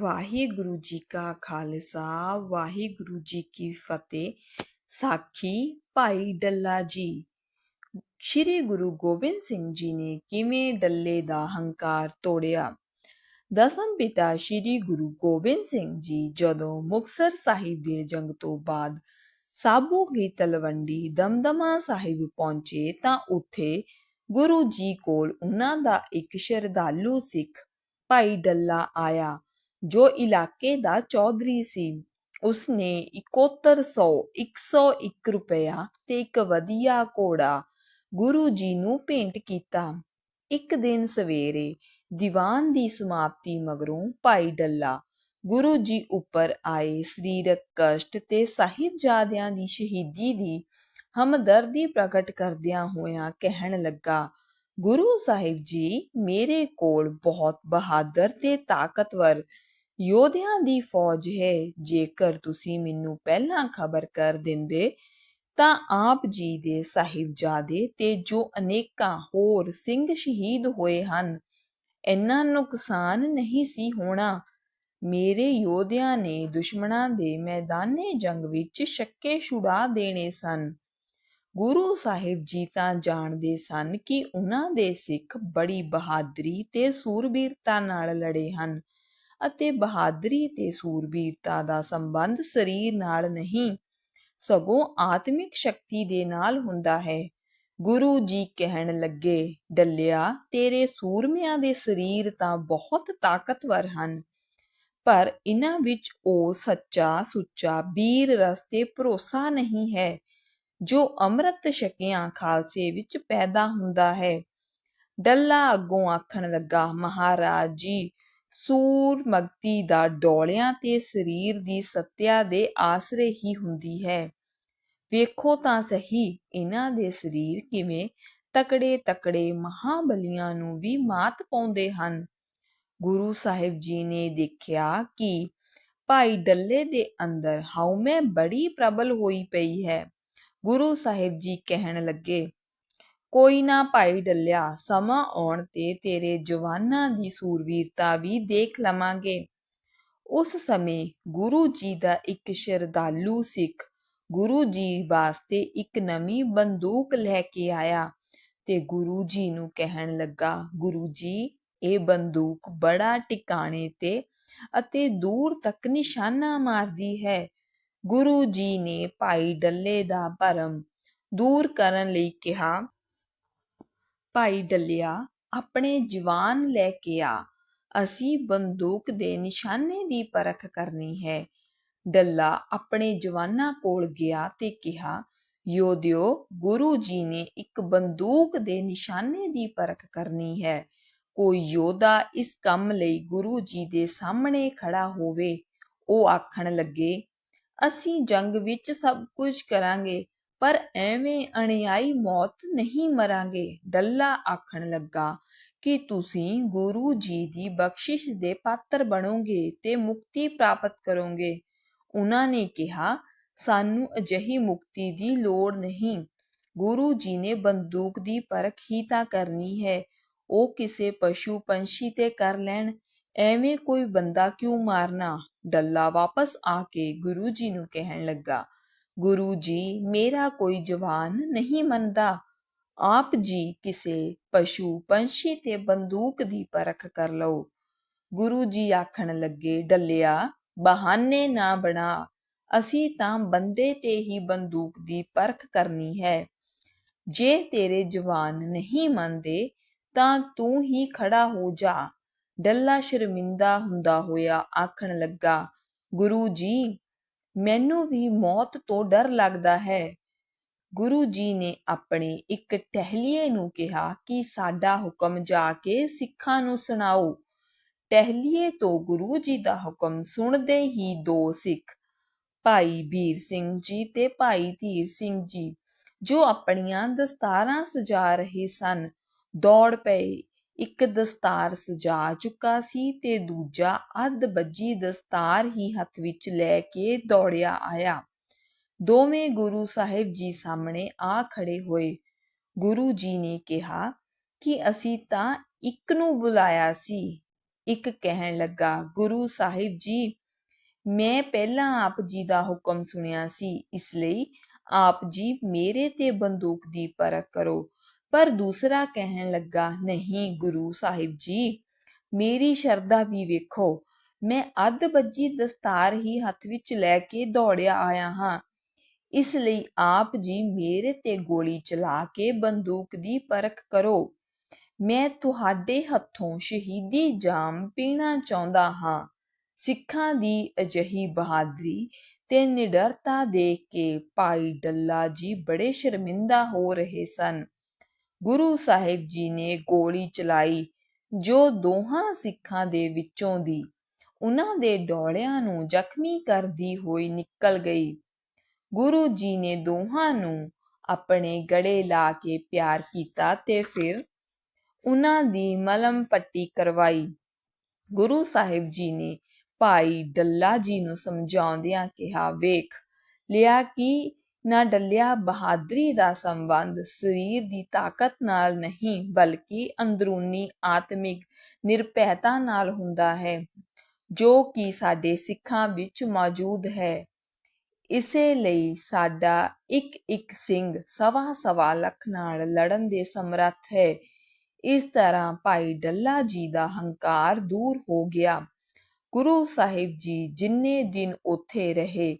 ਵਾਹਿਗੁਰੂ ਜੀ ਕਾ ਖਾਲਸਾ, ਵਾਹਿਗੁਰੂ ਜੀ ਕੀ ਫਤਿਹ। ਸਾਖੀ ਭਾਈ ਡੱਲਾ ਜੀ, ਸ੍ਰੀ ਗੁਰੂ ਗੋਬਿੰਦ ਸਿੰਘ ਜੀ ਨੇ ਕਿਵੇਂ ਡੱਲੇ ਦਾ ਹੰਕਾਰ ਤੋੜਿਆ? ਦਸਮ ਪਿਤਾ ਸ੍ਰੀ ਗੁਰੂ ਗੋਬਿੰਦ ਸਿੰਘ ਜੀ ਜਦੋਂ ਮੁਕਤਸਰ ਸਾਹਿਬ ਦੀ ਜੰਗ ਤੋਂ ਬਾਅਦ ਸਾਬੋ ਕੀ ਤਲਵੰਡੀ ਦਮਦਮਾ ਸਾਹਿਬ ਪਹੁੰਚੇ ਤਾਂ ਉੱਥੇ ਗੁਰੂ ਜੀ ਕੋਲ ਉਹਨਾਂ ਦਾ ਇੱਕ ਸ਼ਰਧਾਲੂ ਸਿੱਖ ਭਾਈ ਡੱਲਾ ਆਇਆ। ਜੋ ਇਲਾਕੇ ਦਾ ਚੌਧਰੀ ਸੀ, ਉਸਨੇ 7100 101 ਰੁਪਇਆ ਤੇ ਇੱਕ ਵਧੀਆ ਘੋੜਾ ਗੁਰੂ ਜੀ ਨੂੰ ਭੇਂਟ ਕੀਤਾ। ਇੱਕ ਦਿਨ ਸਵੇਰੇ ਦੀਵਾਨ ਦੀ ਸਮਾਪਤੀ ਮਗਰੋਂ ਭਾਈ ਡੱਲਾ ਗੁਰੂ ਜੀ ਉੱਪਰ ਆਏ ਸਰੀਰਕ ਕਸ਼ਟ ਤੇ ਸਾਹਿਬਜ਼ਾਦਿਆਂ ਦੀ ਸ਼ਹੀਦੀ ਦੀ ਹਮਦਰਦੀ ਪ੍ਰਗਟ ਕਰਦਿਆਂ ਹੋਇਆਂ ਕਹਿਣ ਲੱਗਾ, ਗੁਰੂ ਸਾਹਿਬ ਜੀ, ਮੇਰੇ ਕੋਲ ਬਹੁਤ ਬਹਾਦਰ ਤੇ ਤਾਕਤਵਰ ਯੋਧਿਆਂ ਦੀ ਫੌਜ ਹੈ। ਜੇਕਰ ਤੁਸੀਂ ਮੈਨੂੰ ਪਹਿਲਾਂ ਖਬਰ ਕਰ ਦਿੰਦੇ, ਤਾਂ ਆਪ ਜੀ ਦੇ ਸਾਹਿਬਜ਼ਾਦੇ ਤੇ ਜੋ ਅਨੇਕਾਂ ਹੋਰ ਸਿੰਘ ਸ਼ਹੀਦ ਹੋਏ ਹਨ, ਇੰਨਾ ਨੁਕਸਾਨ ਨਹੀਂ ਸੀ ਹੋਣਾ। ਮੇਰੇ ਯੋਧਿਆਂ ਨੇ ਦੁਸ਼ਮਣਾਂ ਦੇ ਮੈਦਾਨੇ ਜੰਗ ਵਿੱਚ ਸ਼ੱਕੇ ਛੁਡਾ ਦੇਣੇ ਸਨ। ਗੁਰੂ ਸਾਹਿਬ ਜੀ ਤਾਂ ਜਾਣਦੇ ਸਨ ਕਿ ਉਹਨਾਂ ਦੇ ਸਿੱਖ ਬੜੀ ਬਹਾਦਰੀ ਤੇ ਸੂਰਬੀਰਤਾ ਨਾਲ ਲੜੇ ਹਨ। ਅਤੇ ਬਹਾਦਰੀ ਤੇ ਸੂਰਬੀਰਤਾ ਦਾ ਸੰਬੰਧ ਸਰੀਰ ਨਾਲ ਨਹੀਂ, ਸਗੋਂ ਆਤਮਿਕ ਸ਼ਕਤੀ ਦੇ ਨਾਲ ਹੁੰਦਾ ਹੈ। ਗੁਰੂ ਜੀ ਕਹਿਣ ਲੱਗੇ, ਡੱਲਿਆ, ਤੇਰੇ ਸੂਰਮਿਆਂ ਦੇ ਸਰੀਰ ਤਾਂ ਬਹੁਤ ਤਾਕਤਵਰ ਹਨ, ਪਰ ਇਹਨਾਂ ਵਿੱਚ ਉਹ ਸੱਚਾ, ਸੁੱਚਾ ਵੀਰ ਰਸ ਤੇ ਭਰੋਸਾ ਨਹੀਂ ਹੈ, ਜੋ ਅੰਮ੍ਰਿਤ ਛਕਿਆਂ ਖਾਲਸੇ ਵਿੱਚ ਪੈਦਾ ਹੁੰਦਾ ਹੈ। ਡੱਲਾ ਅੱਗੋਂ ਆਖਣ ਲੱਗਾ, ਮਹਾਰਾਜ ਜੀ ਸੂਰ ਮਗਤੀ ਦਾ ਡੋਲਿਆਂ ਤੇ ਸਰੀਰ ਦੀ ਸੱਤਿਆ ਦੇ ਆਸਰੇ ਹੀ ਹੁੰਦੀ ਹੈ। ਵੇਖੋ ਤਾਂ ਸਹੀ ਇਹਨਾਂ ਦੇ ਸਰੀਰ ਕਿਵੇਂ ਤਕੜੇ ਤਕੜੇ ਮਹਾਬਲੀਆਂ ਨੂੰ ਵੀ ਮਾਤ ਪਾਉਂਦੇ ਹਨ। ਗੁਰੂ ਸਾਹਿਬ ਜੀ ਨੇ ਦੇਖਿਆ ਕਿ ਭਾਈ ਡੱਲੇ ਦੇ ਅੰਦਰ ਹਉਮੈ ਬੜੀ ਪ੍ਰਬਲ ਹੋਈ ਪਈ ਹੈ। ਗੁਰੂ ਸਾਹਿਬ ਜੀ ਕਹਿਣ ਲੱਗੇ ਕੋਈ ਨਾ ਭਾਈ ਡੱਲਿਆ, ਸਮਾਂ ਆਉਣ ਤੇ ਤੇਰੇ ਜਵਾਨਾਂ ਦੀ ਸੂਰਵੀਰਤਾ ਵੀ ਦੇਖ ਲਵਾਂਗੇ। ਉਸ ਸਮੇਂ ਗੁਰੂ ਜੀ ਦਾ ਇੱਕ ਸ਼ਰਧਾਲੂ ਸਿੱਖ ਗੁਰੂ ਜੀ ਵਾਸਤੇ ਇੱਕ ਨਵੀਂ ਬੰਦੂਕ ਲੈ ਕੇ ਆਇਆ ਤੇ ਗੁਰੂ ਜੀ ਨੂੰ ਕਹਿਣ ਲੱਗਾ, ਗੁਰੂ ਜੀ, ਇਹ ਬੰਦੂਕ ਬੜਾ ਟਿਕਾਣੇ ਤੇ ਅਤੇ ਦੂਰ ਤੱਕ ਨਿਸ਼ਾਨਾ ਮਾਰਦੀ ਹੈ। ਗੁਰੂ ਜੀ ਨੇ ਭਾਈ ਡੱਲੇ ਦਾ ਭਰਮ ਦੂਰ ਕਰਨ ਲਈ ਕਿਹਾ ਭਾਈ ਡੱਲਿਆ ਆਪਣੇ ਜਵਾਨ ਲੈ ਕੇ ਆ। ਅਸੀਂ ਬੰਦੂਕ ਦੇ ਨਿਸ਼ਾਨੇ ਦੀ ਪਰਖ ਕਰਨੀ ਹੈ। ਡੱਲਾ ਆਪਣੇ ਜਵਾਨਾਂ ਕੋਲ ਗਿਆ ਤੇ ਕਿਹਾ ਯੋਧਿਓ ਗੁਰੂ ਜੀ ਨੇ ਇੱਕ ਬੰਦੂਕ ਦੇ ਨਿਸ਼ਾਨੇ ਦੀ ਪਰਖ ਕਰਨੀ ਹੈ। ਕੋਈ ਯੋਧਾ ਇਸ ਕੰਮ ਲਈ ਗੁਰੂ ਜੀ ਦੇ ਸਾਹਮਣੇ ਖੜਾ ਹੋਵੇ। ਉਹ ਆਖਣ ਲੱਗੇ, ਅਸੀਂ ਜੰਗ ਵਿੱਚ ਸਭ ਕੁਝ ਕਰਾਂਗੇ। ਪਰ ਐਵੇਂ ਅਣਿਆਈ ਮੌਤ ਨਹੀਂ ਮਰਾਂਗੇ। ਡੱਲਾ ਆਖਣ ਲੱਗਾ ਕਿ ਤੁਸੀਂ ਗੁਰੂ ਜੀ ਦੀ ਬਖਸ਼ਿਸ਼ ਦੇ ਪਾਤਰ ਬਣੋਗੇ ਤੇ ਮੁਕਤੀ ਪ੍ਰਾਪਤ ਕਰੋਗੇ। ਉਹਨਾਂ ਨੇ ਕਿਹਾ, ਸਾਨੂੰ ਅਜਿਹੀ ਮੁਕਤੀ ਦੀ ਲੋੜ ਨਹੀਂ। ਗੁਰੂ ਜੀ ਨੇ ਬੰਦੂਕ ਦੀ ਪਰਖ ਹੀ ਤਾਂ ਕਰਨੀ ਹੈ। ਉਹ ਕਿਸੇ ਪਸ਼ੂ ਪੰਛੀ ਤੇ ਕਰ ਲੈਣ। ਐਵੇਂ ਕੋਈ ਬੰਦਾ ਕਿਉਂ ਮਾਰਨਾ? ਡੱਲਾ ਵਾਪਸ ਆ ਕੇ ਗੁਰੂ ਜੀ ਨੂੰ ਕਹਿਣ ਲੱਗਾ ਗੁਰੂ ਜੀ, ਮੇਰਾ ਕੋਈ ਜਵਾਨ ਨਹੀਂ ਮੰਨਦਾ। ਆਪ ਜੀ ਕਿਸੇ ਪਸ਼ੂ ਪੰਛੀ ਤੇ ਬੰਦੂਕ ਦੀ ਪਰਖ ਕਰ ਲਓ। ਗੁਰੂ ਜੀ ਆਖਣ ਲੱਗੇ, ਡੱਲਿਆ, ਬਹਾਨੇ ਨਾ ਬਣਾ। ਅਸੀਂ ਤਾਂ ਬੰਦੇ ਤੇ ਹੀ ਬੰਦੂਕ ਦੀ ਪਰਖ ਕਰਨੀ ਹੈ। ਜੇ ਤੇਰੇ ਜਵਾਨ ਨਹੀਂ ਮੰਨਦੇ, ਤਾਂ ਤੂੰ ਹੀ ਖੜਾ ਹੋ ਜਾ। ਡੱਲਾ ਸ਼ਰਮਿੰਦਾ ਹੁੰਦਾ ਹੋਇਆ ਆਖਣ ਲੱਗਾ, ਗੁਰੂ ਜੀ ਮੈਨੂੰ ਵੀ ਮੌਤ ਤੋਂ ਡਰ ਲੱਗਦਾ ਹੈ। ਗੁਰੂ ਜੀ ਨੇ ਆਪਣੇ ਇੱਕ ਟਹਿਲੀਏ ਨੂੰ ਕਿਹਾ ਕਿ ਸਾਡਾ ਹੁਕਮ ਜਾ ਕੇ ਸਿੱਖਾਂ ਨੂੰ ਸੁਣਾਓ। ਟਹਿਲੀਏ ਤੋਂ ਗੁਰੂ ਜੀ ਦਾ ਹੁਕਮ ਸੁਣਦੇ ਹੀ ਦੋ ਸਿੱਖ, ਭਾਈ ਵੀਰ ਸਿੰਘ ਜੀ ਤੇ ਭਾਈ ਧੀਰ ਸਿੰਘ ਜੀ, ਜੋ ਆਪਣੀਆਂ ਦਸਤਾਰਾਂ ਸਜਾ ਰਹੇ ਸਨ, ਦੌੜ ਪਏ। ਇੱਕ ਦਸਤਾਰ ਸਜਾ ਚੁੱਕਾ ਸੀ ਤੇ ਦੂਜਾ ਅੱਧ ਬੱਜੀ ਦਸਤਾਰ ਹੀ ਹੱਥ ਵਿੱਚ ਲੈ ਕੇ ਦੌੜਿਆ ਆਇਆ। ਦੋਵੇਂ ਗੁਰੂ ਸਾਹਿਬ ਜੀ ਸਾਹਮਣੇ ਆ ਖੜੇ ਹੋਏ। ਗੁਰੂ ਜੀ ਨੇ ਕਿਹਾ ਕਿ ਅਸੀਂ ਤਾਂ ਇੱਕ ਨੂੰ ਬੁਲਾਇਆ ਸੀ। ਇੱਕ ਕਹਿਣ ਲੱਗਾ, ਗੁਰੂ ਸਾਹਿਬ ਜੀ, ਮੈਂ ਪਹਿਲਾਂ ਆਪ ਜੀ ਦਾ ਹੁਕਮ ਸੁਣਿਆ ਸੀ, ਇਸ ਲਈ ਆਪ ਜੀ ਮੇਰੇ ਤੇ ਬੰਦੂਕ ਦੀ ਪਰਖ ਕਰੋ। ਪਰ ਦੂਸਰਾ ਕਹਿਣ ਲੱਗਾ, ਨਹੀਂ ਗੁਰੂ ਸਾਹਿਬ ਜੀ, ਮੇਰੀ ਸ਼ਰਧਾ ਵੀ ਵੇਖੋ, ਮੈਂ ਅੱਧ ਬੱਜੀ ਦਸਤਾਰ ਹੀ ਹੱਥ ਵਿੱਚ ਲੈ ਕੇ ਦੌੜਿਆ ਆਇਆ ਹਾਂ। ਇਸ ਲਈ ਆਪ ਜੀ ਮੇਰੇ ਤੇ ਗੋਲੀ ਚਲਾ ਕੇ ਬੰਦੂਕ ਦੀ ਪਰਖ ਕਰੋ। ਮੈਂ ਤੁਹਾਡੇ ਹੱਥੋਂ ਸ਼ਹੀਦੀ ਜਾਮ ਪੀਣਾ ਚਾਹੁੰਦਾ ਹਾਂ। ਸਿੱਖਾਂ ਦੀ ਅਜਿਹੀ ਬਹਾਦਰੀ ਤੇ ਨਿਡਰਤਾ ਦੇਖ ਕੇ ਭਾਈ ਡੱਲਾ ਜੀ ਬੜੇ ਸ਼ਰਮਿੰਦਾ ਹੋ ਰਹੇ ਸਨ। ਗੁਰੂ ਸਾਹਿਬ ਜੀ ਨੇ ਗੋਲੀ ਚਲਾਈ, ਜੋ ਦੋਹਾਂ ਸਿੱਖਾਂ ਦੇ ਵਿੱਚੋਂ ਦੀ। ਉਹਨਾਂ ਦੇ ਡੋਲਿਆਂ ਨੂੰ ਜ਼ਖਮੀ ਕਰਦੀ ਹੋਈ ਨਿਕਲ ਗਈ। ਗੁਰੂ ਜੀ ਨੇ ਦੋਹਾਂ ਨੂੰ ਆਪਣੇ ਗਲੇ ਲਾ ਕੇ ਪਿਆਰ ਕੀਤਾ ਤੇ ਫਿਰ ਉਹਨਾਂ ਦੀ ਮਲਮ ਪੱਟੀ ਕਰਵਾਈ। ਗੁਰੂ ਸਾਹਿਬ ਜੀ ਨੇ ਭਾਈ ਡੱਲਾ ਜੀ ਨੂੰ ਸਮਝਾਉਂਦਿਆਂ ਕਿਹਾ, ਵੇਖ, ਲਿਆ ਕਿ ਨਾ ਡੱਲਿਆ ਬਹਾਦਰੀ ਦਾ ਸੰਬੰਧ ਸਰੀਰ ਦੀ ਤਾਕਤ ਨਾਲ ਨਹੀਂ, ਬਲਕਿ ਅੰਦਰੂਨੀ ਆਤਮਿਕ ਨਿਰਭੈਤਾ ਨਾਲ ਹੁੰਦਾ ਹੈ, ਜੋ ਕਿ ਸਾਡੇ ਸਿੱਖਾਂ ਵਿੱਚ ਮੌਜੂਦ ਹੈ। ਇਸੇ ਲਈ ਸਾਡਾ ਇੱਕ ਇੱਕ ਸਿੰਘ ਸਵਾ ਸਵਾ ਲੱਖ ਨਾਲ ਲੜਨ ਦੇ ਸਮਰੱਥ ਹੈ। ਇਸ ਤਰ੍ਹਾਂ ਭਾਈ ਡੱਲਾ ਜੀ ਦਾ ਹੰਕਾਰ ਦੂਰ ਹੋ ਗਿਆ। ਗੁਰੂ ਸਾਹਿਬ ਜੀ ਜਿੰਨੇ ਦਿਨ ਉੱਥੇ ਰਹੇ,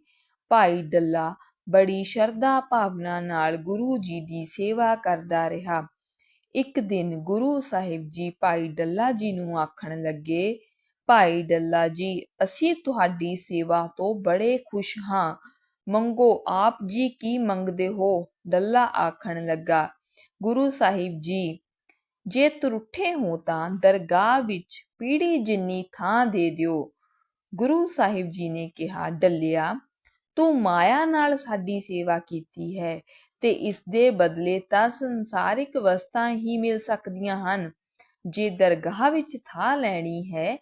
ਭਾਈ ਡੱਲਾ ਬੜੀ ਸ਼ਰਧਾ ਭਾਵਨਾ ਨਾਲ ਗੁਰੂ ਜੀ ਦੀ ਸੇਵਾ ਕਰਦਾ ਰਿਹਾ। ਇੱਕ ਦਿਨ ਗੁਰੂ ਸਾਹਿਬ ਜੀ ਭਾਈ ਡੱਲਾ ਜੀ ਨੂੰ ਆਖਣ ਲੱਗੇ, ਭਾਈ ਡੱਲਾ ਜੀ, ਅਸੀਂ ਤੁਹਾਡੀ ਸੇਵਾ ਤੋਂ ਬੜੇ ਖੁਸ਼ ਹਾਂ। ਮੰਗੋ, ਆਪ ਜੀ ਕੀ ਮੰਗਦੇ ਹੋ? ਡੱਲਾ ਆਖਣ ਲੱਗਾ, ਗੁਰੂ ਸਾਹਿਬ ਜੀ, ਜੇ ਤੁਰੁੱਠੇ ਹੋ ਤਾਂ ਦਰਗਾਹ ਵਿੱਚ ਪੀੜੀ ਜਿੰਨੀ ਥਾਂ ਦੇ ਦਿਓ। ਗੁਰੂ ਸਾਹਿਬ ਜੀ ਨੇ ਕਿਹਾ, ਡੱਲਿਆ ਤੂੰ ਮਾਇਆ ਨਾਲ ਸਾਡੀ ਸੇਵਾ ਕੀਤੀ ਹੈ ਤੇ ਇਸ ਦੇ ਬਦਲੇ ਤਾਂ ਸੰਸਾਰਿਕ ਵਸਤਾਂ ਹੀ ਮਿਲ ਸਕਦੀਆਂ ਹਨ। ਜੇ ਦਰਗਾਹ ਵਿੱਚ ਥਾਂ ਲੈਣੀ ਹੈ,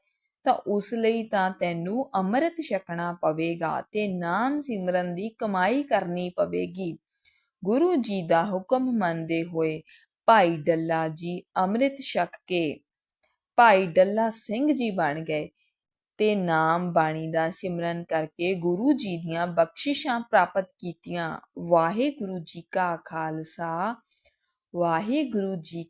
ਤਾਂ ਉਸ ਲਈ ਤਾਂ ਤੈਨੂੰ ਅੰਮ੍ਰਿਤ ਛਕਣਾ ਪਵੇਗਾ ਤੇ ਨਾਮ ਸਿਮਰਨ ਦੀ ਕਮਾਈ ਕਰਨੀ ਪਵੇਗੀ। ਗੁਰੂ ਜੀ ਦਾ ਹੁਕਮ ਮੰਨਦੇ ਹੋਏ ਭਾਈ ਡੱਲਾ ਜੀ ਅੰਮ੍ਰਿਤ ਛਕ ਕੇ, ਭਾਈ ਡੱਲਾ ਸਿੰਘ ਜੀ ਬਣ ਗਏ। ਤੇ ਨਾਮ ਬਾਣੀ ਦਾ ਸਿਮਰਨ ਕਰਕੇ ਗੁਰੂ ਜੀ ਦੀਆਂ ਬਖਸ਼ਿਸ਼ਾਂ ਪ੍ਰਾਪਤ ਕੀਤੀਆਂ। ਵਾਹਿਗੁਰੂ ਜੀ ਕਾ ਖਾਲਸਾ। ਵਾਹਿਗੁਰੂ ਜੀ